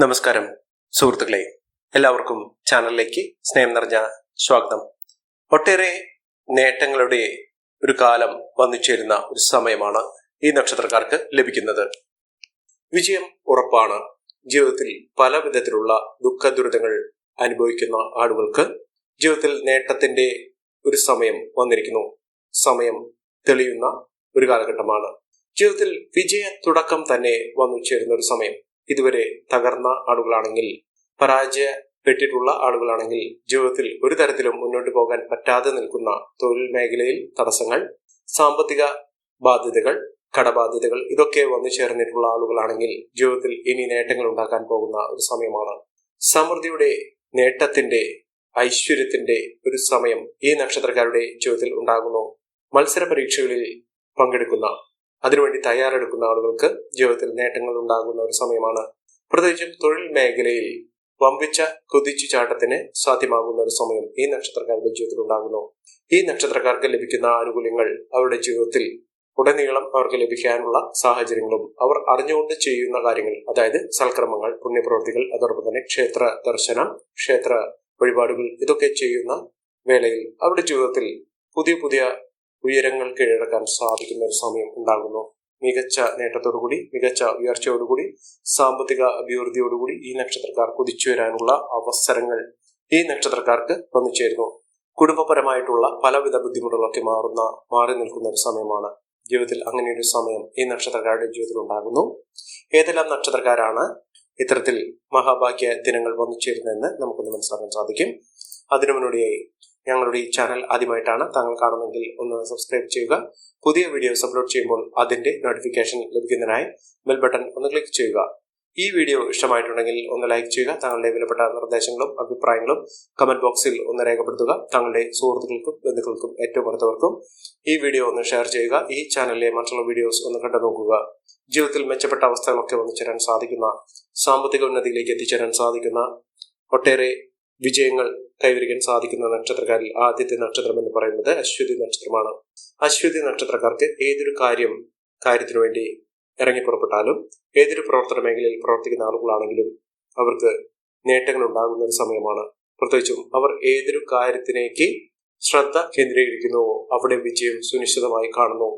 നമസ്കാരം സുഹൃത്തുക്കളെ. എല്ലാവർക്കും ചാനലിലേക്ക് സ്നേഹം നിറഞ്ഞ സ്വാഗതം. ഒട്ടേറെ നേട്ടങ്ങളുടെ ഒരു കാലം വന്നു ചേരുന്ന ഒരു സമയമാണ് ഈ നക്ഷത്രക്കാർക്ക് ലഭിക്കുന്നത്. വിജയം ഉറപ്പാണ്. ജീവിതത്തിൽ പല വിധത്തിലുള്ള ദുഃഖ ദുരിതങ്ങൾ അനുഭവിക്കുന്ന ആളുകൾക്ക് ജീവിതത്തിൽ നേട്ടത്തിന്റെ ഒരു സമയം വന്നിരിക്കുന്നു. സമയം തെളിയുന്ന ഒരു കാലഘട്ടമാണ്. ജീവിതത്തിൽ വിജയ തുടക്കം തന്നെ വന്നു ചേരുന്ന ഒരു സമയം. ഇതുവരെ തകർന്ന ആളുകളാണെങ്കിൽ പരാജയപ്പെട്ടിട്ടുള്ള ആളുകളാണെങ്കിൽ ജീവിതത്തിൽ ഒരു തരത്തിലും മുന്നോട്ട് പോകാൻ പറ്റാതെ നിൽക്കുന്ന തൊഴിൽ മേഖലയിൽ തടസ്സങ്ങൾ സാമ്പത്തിക ബാധ്യതകൾ കടബാധ്യതകൾ ഇതൊക്കെ വന്നു ചേർന്നിട്ടുള്ള ആളുകളാണെങ്കിൽ ജീവിതത്തിൽ ഇനി നേട്ടങ്ങൾ ഉണ്ടാക്കാൻ പോകുന്ന ഒരു സമയമാണ്. സമൃദ്ധിയുടെ നേട്ടത്തിന്റെ ഐശ്വര്യത്തിന്റെ ഒരു സമയം ഈ നക്ഷത്രക്കാരുടെ ജീവിതത്തിൽ ഉണ്ടാകുന്നു. മത്സര പരീക്ഷകളിൽ പങ്കെടുക്കുന്ന അതിനുവേണ്ടി തയ്യാറെടുക്കുന്ന ആളുകൾക്ക് ജീവിതത്തിൽ നേട്ടങ്ങൾ ഉണ്ടാകുന്ന ഒരു സമയമാണ്. പ്രത്യേകിച്ചും തൊഴിൽ മേഖലയിൽ വമ്പിച്ച കുതിച്ചു ചാട്ടത്തിന് സാധ്യമാകുന്ന ഒരു സമയം ഈ നക്ഷത്രക്കാരുടെ ജീവിതത്തിൽ ഉണ്ടാകുന്നു. ഈ നക്ഷത്രക്കാർക്ക് ലഭിക്കുന്ന ആനുകൂല്യങ്ങൾ അവരുടെ ജീവിതത്തിൽ ഉടനീളം അവർക്ക് ലഭിക്കാനുള്ള സാഹചര്യങ്ങളും അവർ അറിഞ്ഞുകൊണ്ട് ചെയ്യുന്ന കാര്യങ്ങൾ അതായത് സൽക്രമങ്ങൾ പുണ്യപ്രവൃത്തികൾ അതോടൊപ്പം തന്നെ ക്ഷേത്ര ദർശനം ക്ഷേത്ര വഴിപാടുകൾ ഇതൊക്കെ ചെയ്യുന്ന വേളയിൽ അവരുടെ ജീവിതത്തിൽ പുതിയ പുതിയ ഉയരങ്ങൾ കീഴടക്കാൻ സാധിക്കുന്ന ഒരു സമയം ഉണ്ടാകുന്നു. മികച്ച നേട്ടത്തോടുകൂടി മികച്ച ഉയർച്ചയോടുകൂടി സാമ്പത്തിക അഭിവൃദ്ധിയോടുകൂടി ഈ നക്ഷത്രക്കാർ കുതിച്ചു വരാനുള്ള അവസരങ്ങൾ ഈ നക്ഷത്രക്കാർക്ക് വന്നു ചേരുന്നു. കുടുംബപരമായിട്ടുള്ള പലവിധ ബുദ്ധിമുട്ടുകളൊക്കെ മാറുന്ന മാറി നിൽക്കുന്ന ഒരു സമയമാണ്. ജീവിതത്തിൽ അങ്ങനെ ഒരു സമയം ഈ നക്ഷത്രക്കാരുടെ ജീവിതത്തിൽ ഉണ്ടാകുന്നു. ഏതെല്ലാം നക്ഷത്രക്കാരാണ് ഇത്തരത്തിൽ മഹാഭാഗ്യ ദിനങ്ങൾ വന്നു ചേരുന്നതെന്ന് നമുക്കൊന്ന് മനസ്സിലാക്കാൻ സാധിക്കും. അതിനു മുന്നോടിയായി ഞങ്ങളുടെ ഈ ചാനൽ ആദ്യമായിട്ടാണ് താങ്കൾ കാണുന്നതെങ്കിൽ ഒന്ന് സബ്സ്ക്രൈബ് ചെയ്യുക. പുതിയ വീഡിയോസ് അപ്ലോഡ് ചെയ്യുമ്പോൾ അതിന്റെ നോട്ടിഫിക്കേഷൻ ലഭിക്കുന്നതിനായി ബെൽ ബട്ടൺ ഒന്ന് ക്ലിക്ക് ചെയ്യുക. ഈ വീഡിയോ ഇഷ്ടമായിട്ടുണ്ടെങ്കിൽ ഒന്ന് ലൈക്ക് ചെയ്യുക. താങ്കളുടെ വിലപ്പെട്ട നിർദ്ദേശങ്ങളും അഭിപ്രായങ്ങളും കമന്റ് ബോക്സിൽ ഒന്ന് രേഖപ്പെടുത്തുക. താങ്കളുടെ സുഹൃത്തുക്കൾക്കും ബന്ധുക്കൾക്കും ഏറ്റവും അടുത്തവർക്കും ഈ വീഡിയോ ഒന്ന് ഷെയർ ചെയ്യുക. ഈ ചാനലിലെ മറ്റുള്ള വീഡിയോസ് ഒന്ന് കണ്ടു നോക്കുക. ജീവിതത്തിൽ മെച്ചപ്പെട്ട അവസ്ഥകളൊക്കെ വന്നു ചേരാൻ സാധിക്കുന്ന സാമ്പത്തിക ഉന്നതിയിലേക്ക് എത്തിച്ചേരാൻ സാധിക്കുന്ന ഒട്ടേറെ വിജയങ്ങൾ കൈവരിക്കാൻ സാധിക്കുന്ന നക്ഷത്രക്കാരിൽ ആദ്യത്തെ നക്ഷത്രം എന്ന് പറയുന്നത് അശ്വതി നക്ഷത്രമാണ്. അശ്വതി നക്ഷത്രക്കാർക്ക് ഏതൊരു കാര്യം കാര്യത്തിനു വേണ്ടി ഇറങ്ങി പുറപ്പെട്ടാലും ഏതൊരു പ്രവർത്തന മേഖലയിൽ പ്രവർത്തിക്കുന്ന ആളുകളാണെങ്കിലും അവർക്ക് നേട്ടങ്ങൾ ഉണ്ടാകുന്ന ഒരു സമയമാണ്. പ്രത്യേകിച്ചും അവർ ഏതൊരു കാര്യത്തിലേക്ക് ശ്രദ്ധ കേന്ദ്രീകരിക്കുന്നുവോ അവിടെ വിജയം സുനിശ്ചിതമായി കാണുന്നു.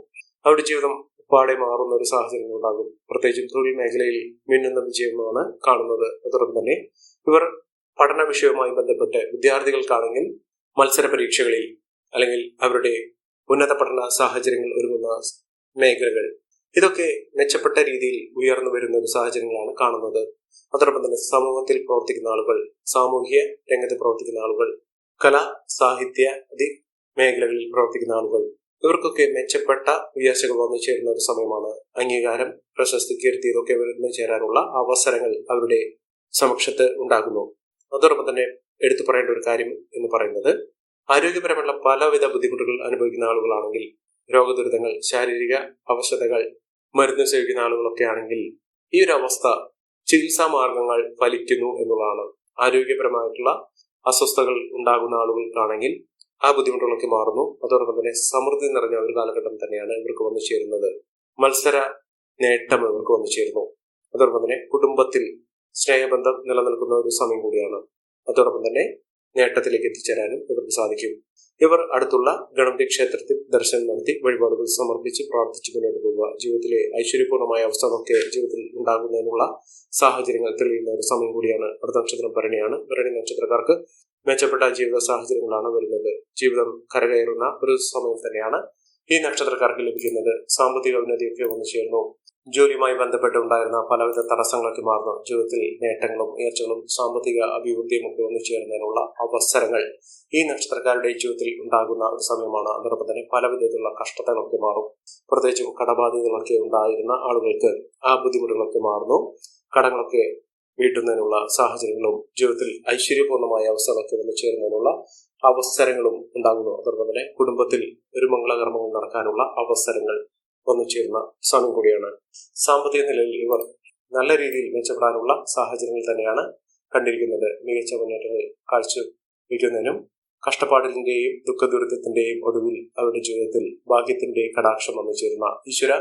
അവരുടെ ജീവിതം പാടെ മാറുന്ന ഒരു സാഹചര്യങ്ങൾ ഉണ്ടാകും. പ്രത്യേകിച്ചും തൊഴിൽ മേഖലയിൽ മിന്നുന്ന വിജയമാണ് കാണുന്നത്. അതോടൊപ്പം തന്നെ ഇവർ പഠന വിഷയവുമായി ബന്ധപ്പെട്ട് വിദ്യാർത്ഥികൾക്കാണെങ്കിൽ മത്സര പരീക്ഷകളിൽ അല്ലെങ്കിൽ അവരുടെ ഉന്നത പഠന സാഹചര്യങ്ങൾ ഒരുങ്ങുന്ന മേഖലകൾ. ഇതൊക്കെ മെച്ചപ്പെട്ട രീതിയിൽ ഉയർന്നു വരുന്ന ഒരു സാഹചര്യങ്ങളാണ് കാണുന്നത്. അതോടൊപ്പം തന്നെ സമൂഹത്തിൽ പ്രവർത്തിക്കുന്ന ആളുകൾ സാമൂഹ്യ രംഗത്ത് പ്രവർത്തിക്കുന്ന ആളുകൾ കല സാഹിത്യ അതി മേഖലകളിൽ പ്രവർത്തിക്കുന്ന ആളുകൾ ഇവർക്കൊക്കെ മെച്ചപ്പെട്ട ഉയർച്ചകൾ വന്നു ചേരുന്ന ഒരു സമയമാണ് അംഗീകാരം പ്രശസ്തി കീർത്തി ഇതൊക്കെ വന്നു ചേരാനുള്ള അവസരങ്ങൾ അവരുടെ സമക്ഷത്ത് ഉണ്ടാകുന്നു. അതോടൊപ്പം തന്നെ എടുത്തു പറയേണ്ട ഒരു കാര്യം എന്ന് പറയുന്നത് ആരോഗ്യപരമുള്ള പലവിധ ബുദ്ധിമുട്ടുകൾ അനുഭവിക്കുന്ന ആളുകളാണെങ്കിൽ രോഗദുരിതങ്ങൾ ശാരീരിക അവശതകൾ മരുന്ന് സേവിക്കുന്ന ആളുകളൊക്കെ ആണെങ്കിൽ ഈ ഒരു അവസ്ഥ ചികിത്സാ മാർഗങ്ങൾ ഫലിക്കുന്നു എന്നുള്ളതാണ്. ആരോഗ്യപരമായിട്ടുള്ള അസ്വസ്ഥതകൾ ഉണ്ടാകുന്ന ആളുകൾക്കാണെങ്കിൽ ആ ബുദ്ധിമുട്ടുകളൊക്കെ മാറുന്നു. അതോടൊപ്പം തന്നെ സമൃദ്ധി നിറഞ്ഞ ഒരു കാലഘട്ടം തന്നെയാണ് ഇവർക്ക് വന്നു ചേരുന്നത്. മത്സര നേട്ടം ഇവർക്ക് വന്നു ചേരുന്നു. അതോടൊപ്പം തന്നെ കുടുംബത്തിൽ സ്നേഹബന്ധം നിലനിൽക്കുന്ന ഒരു സമയം കൂടിയാണ്. അതോടൊപ്പം തന്നെ നേട്ടത്തിലേക്ക് എത്തിച്ചേരാനും ഇവർക്ക് സാധിക്കും. ഇവർ അടുത്തുള്ള ഗണപതി ക്ഷേത്രത്തിൽ ദർശനം നടത്തി വഴിപാടുകൾ സമർപ്പിച്ച് പ്രാർത്ഥിച്ച് മുന്നോട്ട് പോവുക ജീവിതത്തിലെ ഐശ്വര്യപൂർണമായ അവസ്ഥ അവസ്ഥകളൊക്കെ ജീവിതത്തിൽ ഉണ്ടാകുന്നതിനുള്ള സാഹചര്യങ്ങൾ തെളിയുന്ന ഒരു സമയം കൂടിയാണ്. അടുത്ത നക്ഷത്രം ഭരണിയാണ്. ഭരണി നക്ഷത്രക്കാർക്ക് മെച്ചപ്പെട്ട ജീവിത സാഹചര്യങ്ങളാണ് വരുന്നത്. ജീവിതം കരകയറുന്ന ഒരു സമയം തന്നെയാണ് ഈ നക്ഷത്രക്കാർക്ക് ലഭിക്കുന്നത്. സാമ്പത്തിക ഉന്നതിയൊക്കെ വന്നു ചേർന്നു. ജോലിയുമായി ബന്ധപ്പെട്ടുണ്ടായിരുന്ന പലവിധ തടസ്സങ്ങളൊക്കെ മാറുന്നു. ജീവിതത്തിൽ നേട്ടങ്ങളും ഉയർച്ചകളും സാമ്പത്തിക അഭിവൃദ്ധിയും ഒക്കെ ഒന്നിച്ചേരുന്നതിനുള്ള അവസരങ്ങൾ ഈ നക്ഷത്രക്കാരുടെ ജീവിതത്തിൽ ഉണ്ടാകുന്ന ഒരു സമയമാണ്. അതോടൊപ്പം തന്നെ പല വിധത്തിലുള്ള കഷ്ടതകളൊക്കെ മാറും. പ്രത്യേകിച്ചും കടബാധ്യതകളൊക്കെ ഉണ്ടായിരുന്ന ആളുകൾക്ക് ആ ബുദ്ധിമുട്ടുകളൊക്കെ മാറുന്നു. കടങ്ങളൊക്കെ വീട്ടുന്നതിനുള്ള സാഹചര്യങ്ങളും ജീവിതത്തിൽ ഐശ്വര്യപൂർണമായ അവസ്ഥകളൊക്കെ വന്നു ചേരുന്നതിനുള്ള അവസരങ്ങളും ഉണ്ടാകുന്നു. അതോടൊപ്പം തന്നെ കുടുംബത്തിൽ ഒരു മംഗളകർമ്മങ്ങൾ നടക്കാനുള്ള അവസരങ്ങൾ വന്നു ചേരുന്ന സമയം കൂടിയാണ്. സാമ്പത്തിക നിലയിൽ ഇവർ നല്ല രീതിയിൽ മെച്ചപ്പെടാനുള്ള സാഹചര്യങ്ങൾ തന്നെയാണ് കണ്ടിരിക്കുന്നത്. മികച്ച മുന്നേറ്റങ്ങൾ കാഴ്ചവെക്കുന്നതിനും കഷ്ടപ്പാടിന്റെയും ദുഃഖദുരിതത്തിന്റെയും ഒടുവിൽ അവരുടെ ജീവിതത്തിൽ ഭാഗ്യത്തിന്റെ കടാക്ഷം വന്നു ചേരുന്ന ഈശ്വര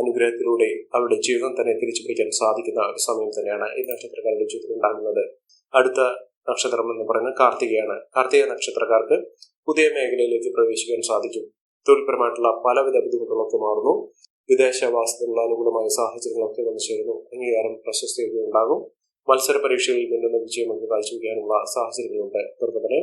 അനുഗ്രഹത്തിലൂടെ അവരുടെ ജീവിതം തന്നെ തിരിച്ചു പിടിക്കാൻ സാധിക്കുന്ന ഒരു സമയം തന്നെയാണ് ഈ നക്ഷത്രക്കാരുടെ ജീവിതത്തിൽ ഉണ്ടാകുന്നത്. അടുത്ത നക്ഷത്രം എന്ന് പറയുന്നത് കാർത്തികയാണ്. കാർത്തിക നക്ഷത്രക്കാർക്ക് പുതിയ മേഖലയിലേക്ക് പ്രവേശിക്കാൻ സാധിക്കും. തൊഴിൽപരമായിട്ടുള്ള പലവിധ ബുദ്ധിമുട്ടുകളൊക്കെ മാറുന്നു. വിദേശവാസത്തിനുള്ള അനുകൂലമായ സാഹചര്യങ്ങളൊക്കെ വന്നു ചേരുന്നു. അംഗീകാരം പ്രശസ്തിയൊക്കെ ഉണ്ടാകും. മത്സര പരീക്ഷകളിൽ മിന്നുന്ന വിജയമൊക്കെ കാഴ്ചവെക്കാനുള്ള സാഹചര്യങ്ങളുണ്ട്. നിർബന്ധനെ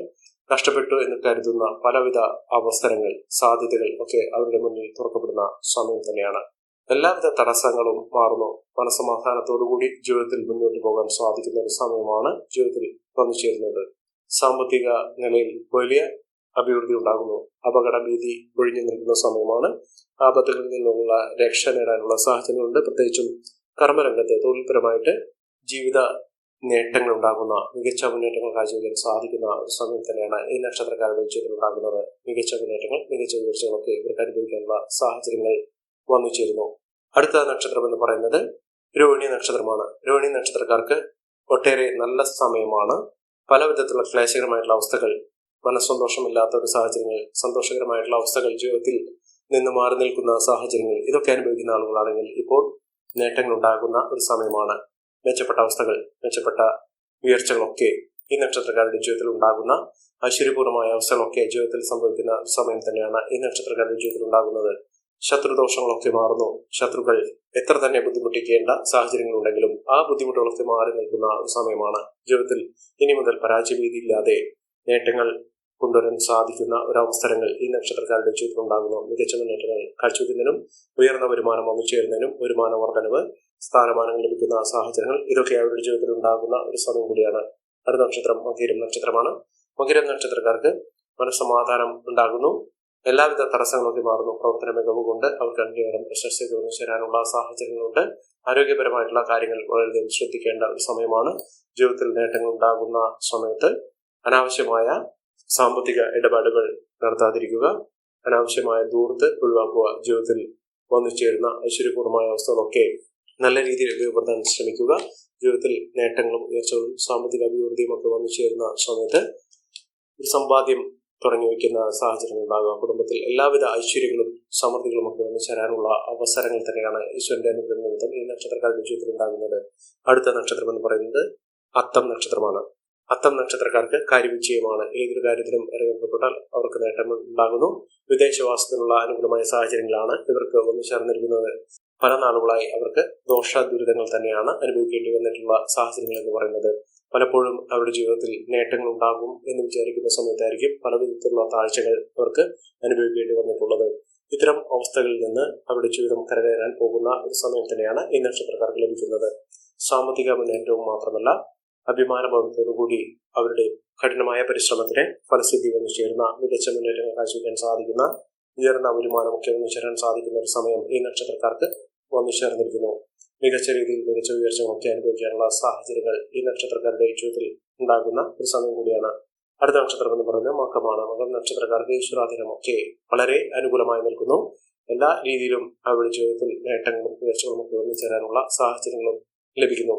നഷ്ടപ്പെട്ടു എന്ന് കരുതുന്ന പലവിധ അവസരങ്ങൾ സാധ്യതകൾ ഒക്കെ അവരുടെ മുന്നിൽ തുറക്കപ്പെടുന്ന സമയം തന്നെയാണ്. എല്ലാവിധ തടസ്സങ്ങളും മാറുന്നു. മനസമാധാനത്തോടുകൂടി ജീവിതത്തിൽ മുന്നോട്ട് പോകാൻ സാധിക്കുന്ന ഒരു സമയമാണ് ജീവിതത്തിൽ വന്നു ചേരുന്നത്. സാമ്പത്തിക നിലയിൽ വലിയ അഭിവൃദ്ധി ഉണ്ടാകുന്നു. അപകട ഭീതി ഒഴിഞ്ഞു നിൽക്കുന്ന സമയമാണ് ആപത്തുകളിൽ നിന്നുള്ള രക്ഷ നേടാനുള്ള സാഹചര്യങ്ങളുണ്ട്. പ്രത്യേകിച്ചും കർമ്മരംഗത്ത് തൊഴിൽപരമായിട്ട് ജീവിത നേട്ടങ്ങൾ ഉണ്ടാകുന്ന മികച്ച മുന്നേറ്റങ്ങൾ കാഴ്ചവെക്കാൻ സാധിക്കുന്ന ഒരു സമയം തന്നെയാണ് ഈ നക്ഷത്രക്കാരുടെ ജീവിതത്തിൽ ഉണ്ടാകുന്നത്. മികച്ച മുന്നേറ്റങ്ങൾ മികച്ച ഉയർച്ചകളൊക്കെ ഇവർക്ക് അനുഭവിക്കാനുള്ള സാഹചര്യങ്ങൾ വന്നു ചേരുന്നു അടുത്ത നക്ഷത്രം എന്ന് പറയുന്നത് രോഹിണി നക്ഷത്രമാണ്. രോഹിണി നക്ഷത്രക്കാർക്ക് ഒട്ടേറെ നല്ല സമയമാണ്. പല വിധത്തിലുള്ള ക്ലേശകരമായിട്ടുള്ള അവസ്ഥകൾ മനസ്സന്തോഷമില്ലാത്ത ഒരു സാഹചര്യങ്ങൾ സന്തോഷകരമായിട്ടുള്ള അവസ്ഥകൾ ജീവിതത്തിൽ നിന്ന് മാറി നിൽക്കുന്ന സാഹചര്യങ്ങൾ ഇതൊക്കെ അനുഭവിക്കുന്ന ആളുകളാണെങ്കിൽ ഇപ്പോൾ നേട്ടങ്ങൾ ഉണ്ടാകുന്ന ഒരു സമയമാണ്. മെച്ചപ്പെട്ട അവസ്ഥകൾ മെച്ചപ്പെട്ട ഉയർച്ചകളൊക്കെ ഈ നക്ഷത്രക്കാരുടെ ജീവിതത്തിൽ ഉണ്ടാകുന്ന ഐശ്വര്യപൂർണമായ അവസ്ഥകളൊക്കെ ജീവിതത്തിൽ സംഭവിക്കുന്ന സമയം തന്നെയാണ് ഈ നക്ഷത്രക്കാരുടെ ജീവിതത്തിൽ ഉണ്ടാകുന്നത്. ശത്രുദോഷങ്ങളൊക്കെ മാറുന്നു. ശത്രുക്കൾ എത്ര തന്നെ ബുദ്ധിമുട്ടിക്കേണ്ട സാഹചര്യങ്ങളുണ്ടെങ്കിലും ആ ബുദ്ധിമുട്ടുകളൊക്കെ മാറി നിൽക്കുന്ന ഒരു സമയമാണ്. ജീവിതത്തിൽ ഇനി മുതൽ പരാജയഭീതിയില്ലാതെ നേട്ടങ്ങൾ കൊണ്ടുവരാൻ സാധിക്കുന്ന ഒരവസരങ്ങൾ ഈ നക്ഷത്രക്കാരുടെ ജീവിതത്തിൽ ഉണ്ടാകുന്നു മികച്ച മുന്നേറ്റങ്ങൾ കാഴ്ചവെക്കുന്നതിനും ഉയർന്ന വരുമാനം വന്നു ചേരുന്നതിനും വരുമാന വർധനവ് സ്ഥാനമാനങ്ങൾ ലഭിക്കുന്ന സാഹചര്യങ്ങൾ ഇതൊക്കെ അവരുടെ ജീവിതത്തിൽ ഉണ്ടാകുന്ന ഒരു സമയം കൂടിയാണ്. അടുത്ത നക്ഷത്രം മകീരം നക്ഷത്രമാണ്. മകീരം നക്ഷത്രക്കാർക്ക് മനസ്സമാധാനം ഉണ്ടാകുന്നു. എല്ലാവിധ തടസ്സങ്ങളൊക്കെ മാറുന്നു. പ്രവർത്തന മികവ് കൊണ്ട് അവർക്ക് അംഗീകാരം പ്രശസ്തി തോന്നി ചേരാനുള്ള സാഹചര്യങ്ങളുണ്ട് ആരോഗ്യപരമായിട്ടുള്ള കാര്യങ്ങൾ വളരെയധികം ശ്രദ്ധിക്കേണ്ട ഒരു സമയമാണ്. ജീവിതത്തിൽ നേട്ടങ്ങൾ ഉണ്ടാകുന്ന സമയത്ത് അനാവശ്യമായ സാമ്പത്തിക ഇടപാടുകൾ നടത്താതിരിക്കുക അനാവശ്യമായ ദൂർത്ത് ഒഴിവാക്കുക ജീവിതത്തിൽ വന്നു ചേരുന്ന ഐശ്വര്യപൂർണമായ അവസ്ഥകളൊക്കെ നല്ല രീതിയിൽ ഉപയോഗപ്പെടുത്താൻ ശ്രമിക്കുക. ജീവിതത്തിൽ നേട്ടങ്ങളും ഉയർച്ചകളും സാമ്പത്തിക അഭിവൃദ്ധിയും ഒക്കെ വന്നു ചേരുന്ന സമയത്ത് ഒരു സമ്പാദ്യം തുടങ്ങി വയ്ക്കുന്ന സാഹചര്യങ്ങൾ ഉണ്ടാകുക. കുടുംബത്തിൽ എല്ലാവിധ ഐശ്വര്യങ്ങളും സമൃദ്ധികളും ഒക്കെ വന്നു ചേരാനുള്ള അവസരങ്ങൾ തന്നെയാണ് ഈശ്വരന്റെ അനുഗ്രഹം നിമിത്തം ഈ നക്ഷത്രക്കാരുടെ ജീവിതത്തിൽ ഉണ്ടാകുന്നത്. അടുത്ത നക്ഷത്രം എന്ന് പറയുന്നത് അത്തം നക്ഷത്രമാണ്. അത്തം നക്ഷത്രക്കാർക്ക് കാര്യവിജയമാണ്. ഏതൊരു കാര്യത്തിലും ഇറങ്ങപ്പെട്ടാൽ അവർക്ക് നേട്ടം ഉണ്ടാകുന്നു വിദേശവാസത്തിനുള്ള അനുകൂലമായ സാഹചര്യങ്ങളാണ് ഇവർക്ക് വന്നു ചേർന്നിരിക്കുന്നത്. പല നാളുകളായി അവർക്ക് ദോഷ ദുരിതങ്ങൾ തന്നെയാണ് അനുഭവിക്കേണ്ടി വന്നിട്ടുള്ള സാഹചര്യങ്ങൾ എന്ന് പറയുന്നത്. പലപ്പോഴും അവരുടെ ജീവിതത്തിൽ നേട്ടങ്ങൾ ഉണ്ടാകും എന്ന് വിചാരിക്കുന്ന സമയത്തായിരിക്കും പല വിധത്തിലുള്ള താഴ്ചകൾ അവർക്ക് അനുഭവിക്കേണ്ടി വന്നിട്ടുള്ളത്. ഇത്തരം അവസ്ഥകളിൽ നിന്ന് അവരുടെ ജീവിതം കരകയറാൻ പോകുന്ന ഒരു സമയം തന്നെയാണ് ഈ നക്ഷത്രക്കാർക്ക് ലഭിക്കുന്നത്. സാമ്പത്തിക മുന്നേറ്റവും മാത്രമല്ല അഭിമാനബോധത്തോടുകൂടി അവരുടെ കഠിനമായ പരിശ്രമത്തിന് ഫലസിദ്ധി വന്നു ചേരുന്ന മികച്ച മുന്നേറ്റങ്ങൾ കാഴ്ചവെക്കാൻ സാധിക്കുന്ന ഉയർന്ന വരുമാനമൊക്കെ വന്നു ചേരാൻ സാധിക്കുന്ന ഒരു സമയം ഈ നക്ഷത്രക്കാർക്ക് വന്നു ചേർന്നിരിക്കുന്നു. മികച്ച രീതിയിൽ മികച്ച ഉയർച്ചകളൊക്കെ അനുഭവിക്കാനുള്ള സാഹചര്യങ്ങൾ ഈ നക്ഷത്രക്കാരുടെ ജീവിതത്തിൽ ഉണ്ടാകുന്ന ഒരു സമയം കൂടിയാണ്. അടുത്ത നക്ഷത്രം എന്ന് പറയുന്നത് മകമാണ്. മകം നക്ഷത്രക്കാർക്ക് ഈശ്വരാധീനമൊക്കെ വളരെ അനുകൂലമായി നിൽക്കുന്നു. എല്ലാ രീതിയിലും അവരുടെ ജീവിതത്തിൽ നേട്ടങ്ങളും ഉയർച്ചകളും ഒക്കെ വന്നു ചേരാനുള്ള സാഹചര്യങ്ങളും ലഭിക്കുന്നു.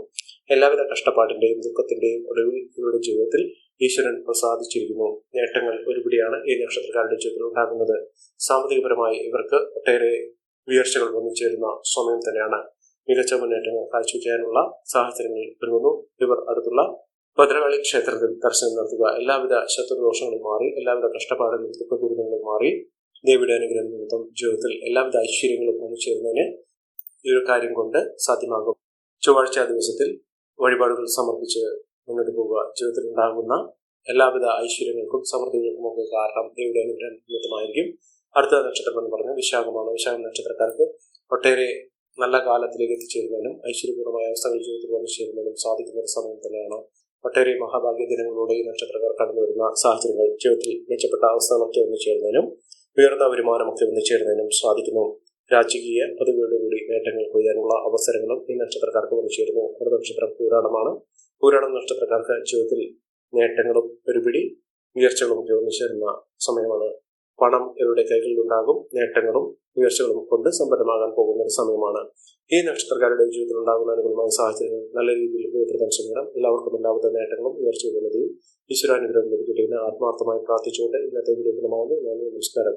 എല്ലാവിധ കഷ്ടപ്പാടിന്റെയും ദുഃഖത്തിന്റെയും ഒടുവിൽ ഇവരുടെ ജീവിതത്തിൽ ഈശ്വരൻ പ്രസാദിച്ചിരിക്കുന്നു. നേട്ടങ്ങൾ ഒരുപിടിയാണ് ഈ നക്ഷത്രക്കാരുടെ ജീവിതത്തിൽ ഉണ്ടാകുന്നത്. സാമ്പത്തികപരമായി ഇവർക്ക് ഒട്ടേറെ ഉയർച്ചകൾ വന്നു ചേരുന്ന സമയം തന്നെയാണ്. മികച്ച മുന്നേറ്റങ്ങൾ കാഴ്ചവെക്കാനുള്ള സാഹചര്യങ്ങൾ ഒരുങ്ങുന്നു. ഇവർ അടുത്തുള്ള ഭദ്രകാളി ക്ഷേത്രത്തിൽ ദർശനം നടത്തുക. എല്ലാവിധ ശത്രുദോഷങ്ങളും മാറി എല്ലാവിധ കഷ്ടപ്പാടുകളും ദുഃഖ ദുരിതങ്ങളും മാറി ദേവിയുടെ അനുഗ്രഹം നിമിത്തം ജീവിതത്തിൽ എല്ലാവിധ ഐശ്വര്യങ്ങളും വന്നു ചേരുന്നതിന് ഈ ഒരു കാര്യം കൊണ്ട് സാധ്യമാകും. ചൊവ്വാഴ്ച ദിവസത്തിൽ വഴിപാടുകൾ സമർപ്പിച്ച് മുന്നോട്ട് പോവുക ജീവിതത്തിൽ ഉണ്ടാകുന്ന എല്ലാവിധ ഐശ്വര്യങ്ങൾക്കും സമൃദ്ധികൾക്കും ഒക്കെ കാരണം ദേവിയുടെ അനുഗ്രഹം നിമിത്തമായിരിക്കും അടുത്ത നക്ഷത്രം എന്ന് പറഞ്ഞാൽ വിശാഖമാണ്. വിശാഖ നക്ഷത്രക്കാർക്ക് ഒട്ടേറെ നല്ല കാലത്തിലേക്ക് എത്തിച്ചേരുന്നതിനും ഐശ്വര്യപൂർണമായ അവസ്ഥകൾ ജീവിതത്തിൽ വന്നു ചേരുന്നതിനും സാധിക്കുന്ന ഒരു സമയം തന്നെയാണ്. ഒട്ടേറെ മഹാഭാഗ്യ ദിനങ്ങളിലൂടെ ഈ നക്ഷത്രക്കാർ കടന്നു വരുന്ന സാഹചര്യങ്ങൾ ജീവിതത്തിൽ മെച്ചപ്പെട്ട അവസ്ഥകളൊക്കെ വന്നു ചേരുന്നതിനും ഉയർന്ന വരുമാനമൊക്കെ വന്നു ചേരുന്നതിനും സാധിക്കുന്നു. രാജകീയ പദവിയോടുകൂടി നേട്ടങ്ങൾ കൊയ്യാനുള്ള അവസരങ്ങളും ഈ നക്ഷത്രക്കാർക്ക് വന്നു ചേരുന്നു ഒരു നക്ഷത്രം പൂരാടമാണ് പൂരാടം നക്ഷത്രക്കാർക്ക് ജീവിതത്തിൽ നേട്ടങ്ങളും ഒരുപിടി ഉയർച്ചകളും ഒക്കെ വന്നു ചേരുന്ന സമയമാണ്. പണം ഇവരുടെ കൈകളിലുണ്ടാകും നേട്ടങ്ങളും ഉയർച്ചകളും കൊണ്ട് സമ്പന്നമാകാൻ പോകുന്ന ഒരു സമയമാണ്. ഈ നക്ഷത്രക്കാരുടെ ജീവിതത്തിൽ ഉണ്ടാകുന്ന അനുകൂലമായ സാഹചര്യങ്ങൾ നല്ല രീതിയിൽ ഉപയോഗപ്പെടുത്താൻ ശ്രമിക്കണം. എല്ലാവർക്കും എല്ലാവിധ നേട്ടങ്ങളും ഉയർച്ചകളും ഈശ്വരാനുഗ്രഹം ലഭിക്കട്ടെ ആത്മാർത്ഥമായി പ്രാർത്ഥിച്ചുകൊണ്ട് ഇന്നത്തെ വീഡിയോ നന്ദി നമസ്കാരം.